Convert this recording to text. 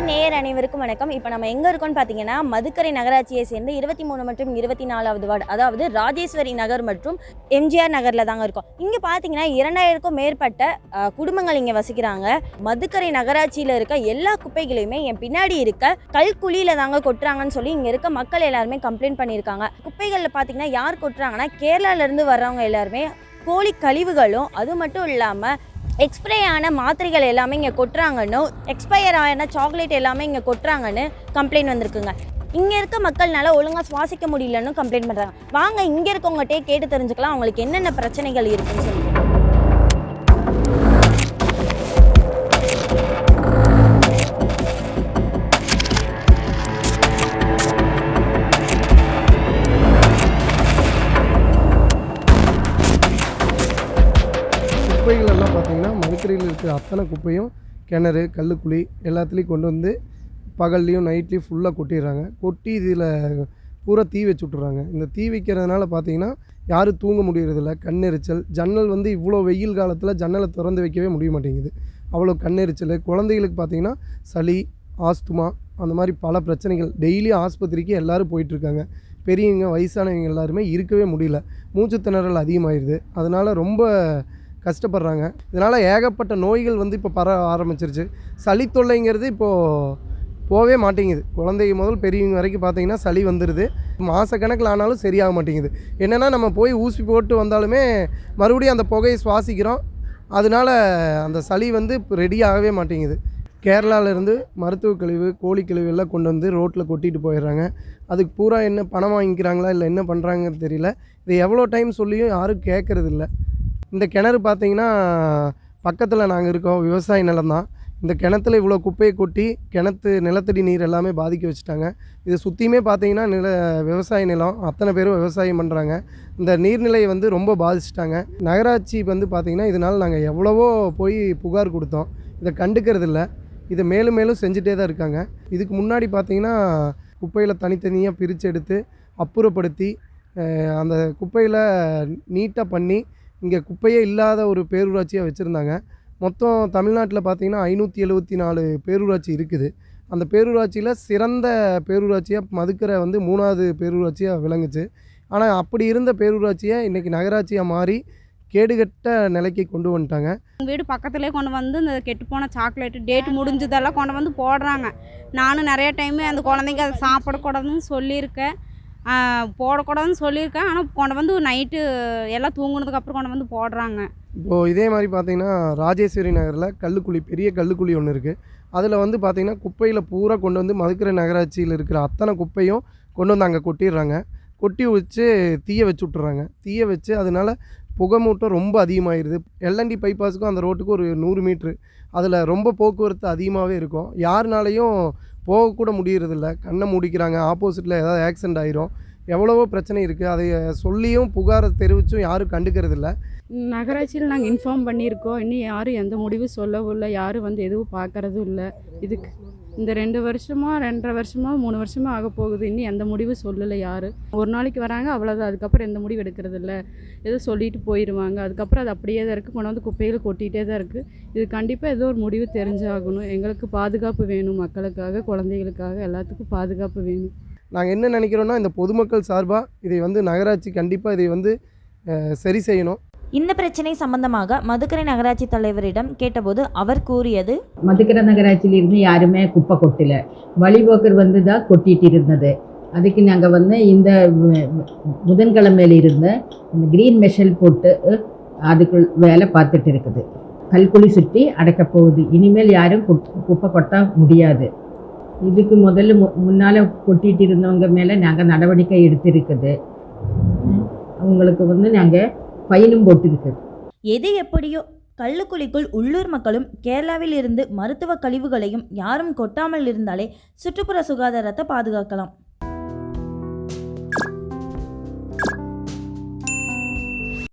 வணக்கம். இப்போ நம்ம எங்கே இருக்கோம்னு பார்த்தீங்கன்னா மதுக்கரை நகராட்சியை சேர்ந்து இருபத்தி மூணு மற்றும் இருபத்தி நாலாவது வார்டு அதாவது ராஜேஸ்வரி நகர் மற்றும் எம்ஜிஆர் நகரில் தாங்க இருக்கோம். இங்கே பார்த்தீங்கன்னா இரண்டாயிரக்கும் மேற்பட்ட குடும்பங்கள் இங்கே வசிக்கிறாங்க. மதுக்கரை நகராட்சியில் இருக்க எல்லா குப்பைகளையுமே என் பின்னாடி இருக்க கல்குழியில் தாங்க கொட்டுறாங்கன்னு சொல்லி இங்கே இருக்க மக்கள் எல்லாருமே கம்ப்ளைண்ட் பண்ணியிருக்காங்க. குப்பைகளில் பார்த்தீங்கன்னா யார் கொட்டுறாங்கன்னா கேரளாவிலேருந்து வர்றவங்க எல்லாருமே கோழி கழிவுகளும் அது மட்டும் இல்லாமல் எக்ஸ்பிரே ஆன மாத்திரைகள் எல்லாமே இங்கே கொட்டுறாங்கன்னு எக்ஸ்பயர் ஆன சாக்லேட் எல்லாமே இங்கே கொட்டுறாங்கன்னு கம்ப்ளைண்ட் வந்திருக்குங்க. இங்கே இருக்க மக்கள்னால ஒழுங்காக சுவாசிக்க முடியலன்னு கம்ப்ளைண்ட் பண்ணுறாங்க வாங்க இங்கே இருக்கவங்ககிட்டே கேட்டு தெரிஞ்சுக்கலாம். அவங்களுக்கு என்னென்ன பிரச்சனைகள் இருக்குன்னு சொல்லி குப்பைகள் எல்லாம் பார்த்திங்கன்னா மதுக்கரையில் இருக்கிற அத்தனை குப்பையும் கிணறு கல்லுக்குழி எல்லாத்துலேயும் கொண்டு வந்து பகல்லையும் நைட்லேயும் ஃபுல்லாக கொட்டிடுறாங்க. கொட்டி இதில் பூரா தீ வச்சு விட்டுறாங்க. இந்த தீ வைக்கிறதுனால பார்த்தீங்கன்னா யாரும் தூங்க முடியறதில்ல. கண்ணெரிச்சல். ஜன்னல் வந்து இவ்வளோ வெயில் காலத்தில் ஜன்னலை திறந்து வைக்கவே முடிய மாட்டேங்குது. அவ்வளோ கண்ணெரிச்சல். குழந்தைகளுக்கு பார்த்தீங்கன்னா சளி ஆஸ்துமா அந்த மாதிரி பல பிரச்சனைகள். டெய்லி ஆஸ்பத்திரிக்கு எல்லோரும் போயிட்டுருக்காங்க. பெரியவங்க வயசானவங்க எல்லாருமே இருக்கவே முடியல. மூச்சு திணறல் அதிகமாகிடுது அதனால் ரொம்ப கஷ்டப்படுறாங்க. இதனால் ஏகப்பட்ட நோய்கள் வந்து இப்போ பர ஆரம்பிச்சிருச்சு. சளி தொல்லைங்கிறது இப்போது போகவே மாட்டேங்குது. குழந்தைங்க முதல் பெரியவங்க வரைக்கும் பார்த்தீங்கன்னா சளி வந்துடுது மாதக்கணக்கில் ஆனாலும் சரியாக மாட்டேங்குது. என்னென்னா நம்ம போய் ஊசி போட்டு வந்தாலுமே மறுபடியும் அந்த புகையை சுவாசிக்கிறோம். அதனால அந்த சளி வந்து ரெடி ஆகவே மாட்டேங்குது. கேரளாவிலேருந்து மருத்துவ கழிவு கோழி கழிவு எல்லாம் கொண்டு வந்து ரோட்டில் கொட்டிட்டு போயிடுறாங்க. அதுக்கு பூரா என்ன பணம் வாங்கிக்கிறாங்களா இல்லை என்ன பண்ணுறாங்கன்னு தெரியல. இது எவ்வளோ டைம் சொல்லியும் யாரும் கேட்குறதில்ல. இந்த கிணறு பார்த்தீங்கன்னா பக்கத்தில் நாங்கள் இருக்கோம் விவசாய நிலம் தான் இந்த கிணத்துல இவ்வளோ குப்பையை கொட்டி கிணத்து நிலத்தடி நீர் எல்லாமே பாதிக்க வச்சுட்டாங்க. இது சுற்றியுமே பார்த்தீங்கன்னா நில விவசாய நிலம். அத்தனை பேரும் விவசாயம் பண்ணுறாங்க இந்த நீர்நிலையை வந்து ரொம்ப பாதிச்சிட்டாங்க. நகராட்சி வந்து பார்த்திங்கன்னா இதனால் நாங்கள் எவ்வளவோ போய் புகார் கொடுத்தோம். இதை கண்டுக்கிறதில்ல இதை மேலும் மேலும் செஞ்சுட்டே தான் இருக்காங்க. இதுக்கு முன்னாடி பார்த்தீங்கன்னா குப்பையில் தனித்தனியாக பிரித்து எடுத்து அப்புறப்படுத்தி அந்த குப்பையில் நீட்டாக பண்ணி இங்கே குப்பையே இல்லாத ஒரு பேரூராட்சியாக வச்சுருந்தாங்க. மொத்தம் தமிழ்நாட்டில் பார்த்தீங்கன்னா ஐநூற்றி எழுபத்தி நாலு பேரூராட்சி இருக்குது. அந்த பேரூராட்சியில் சிறந்த பேரூராட்சியாக மதுக்கரை வந்து மூணாவது பேரூராட்சியாக விளங்குச்சு. ஆனால் அப்படி இருந்த பேரூராட்சியை இன்றைக்கி நகராட்சியாக மாறி கேடுகட்ட நிலைக்கு கொண்டு வந்துட்டாங்க. வீடு பக்கத்துலேயே கொண்டு வந்து இந்த கெட்டுப்போன சாக்லேட்டு டேட் முடிஞ்சதெல்லாம் கொண்டு வந்து போடுறாங்க. நானும் நிறைய டைமு அந்த குழந்தைங்க அதை சாப்பிடக்கூடாதுன்னு சொல்லியிருக்கேன். போடக்கூடாதுன்னு சொல்லியிருக்கேன். ஆனால் கொண்டு வந்து நைட்டு எல்லாம் தூங்குனதுக்கப்புறம் கொண்டு வந்து போடுறாங்க. இப்போது இதே மாதிரி பார்த்தீங்கன்னா ராஜேஸ்வரி நகரில் கல்லுக்குழி பெரிய கல்லுக்குழி ஒன்று இருக்குது அதில் வந்து பார்த்திங்கன்னா குப்பையில் பூரா கொண்டு வந்து மதுக்கரை நகராட்சியில் இருக்கிற அத்தனை குப்பையும் கொண்டு வந்து அங்கே கொட்டிடுறாங்க. கொட்டி வச்சு தீயை வச்சு விட்டுறாங்க. தீயை வச்சு அதனால புகைமூட்டம் ரொம்ப அதிகமாகிடுது எல்என்டி பைபாஸுக்கும் அந்த ரோட்டுக்கும் ஒரு நூறு மீட்ரு. அதில் ரொம்ப போக்குவரத்து அதிகமாகவே இருக்கும். யாருனாலையும் போகக்கூட முடியறதில்ல. கண்ணை முடிக்கிறாங்க. ஆப்போசிட்டில் ஏதாவது ஆக்சிடென்ட் ஆயிரும். எவ்வளவோ பிரச்சனை இருக்குது அதை சொல்லியும் புகாரை தெரிவித்தும் யாரும் கண்டுக்கிறதில்ல. நகராட்சியில் நாங்கள் இன்ஃபார்ம் பண்ணியிருக்கோம். இன்னும் யாரும் எந்த முடிவும் சொல்லவும் இல்லை. யாரும் வந்து எதுவும் பார்க்கறதும் இல்லை. இதுக்கு இந்த ரெண்டு வருஷமா ரெண்டரை வருஷமா மூணு வருஷமா ஆக போகுது. இன்னும் எந்த முடிவும் சொல்லலை யாரும் ஒரு நாளைக்கு வராங்க அவ்வளோதான் அதுக்கப்புறம் எந்த முடிவு எடுக்கிறது இல்லை. ஏதோ சொல்லிட்டு போயிடுவாங்க அதுக்கப்புறம் அது அப்படியே தான் இருக்குது கொண்டு வந்து குப்பையில் கொட்டிகிட்டே தான் இருக்குது இது கண்டிப்பாக ஏதோ ஒரு முடிவு தெரிஞ்சாகணும். எங்களுக்கு பாதுகாப்பு வேணும் மக்களுக்காக குழந்தைகளுக்காக எல்லாத்துக்கும் பாதுகாப்பு வேணும். நாங்கள் என்ன நினைக்கிறோன்னா இந்த பொதுமக்கள் சார்பாக இதை வந்து நகராட்சி கண்டிப்பாக இதை வந்து சரி செய்யணும். இந்த பிரச்சனை சம்பந்தமாக மதுக்கரை நகராட்சி தலைவரிடம் கேட்டபோது அவர் கூறியது மதுக்கரை நகராட்சியிலிருந்து யாருமே குப்பை கொட்டல. வழிபோக்கர் வந்து தான் கொட்டிட்டு இருந்தது. அதுக்கு நாங்கள் வந்து இந்த வ- புதன்கிழமையில இருந்த இந்த க்ரீன் மெஷல் போட்டு அதுக்குள் அதுக்கு வேலை பார்த்துட்டு இருக்குது. கல்குழி சுற்றி அடைக்க போகுது. இனிமேல் யாரும் குப்பை கொட்ட முடியாது. இதுக்கு முதல்ல மு முன்னால் கொட்டிட்டு இருந்தவங்க மேலே நாங்கள் நடவடிக்கை எடுத்திருக்குது. அவங்களுக்கு வந்து நாங்கள் ஃபைனும் போட்டிருக்குது எது எப்படியோ கள்ளுக்குழிக்குள் உள்ளூர் மக்களும் கேரளாவில் இருந்து மருத்துவ கழிவுகளையும் யாரும் கொட்டாமல் இருந்தாலே சுற்றுப்புற சுகாதாரத்தை பாதுகாக்கலாம்.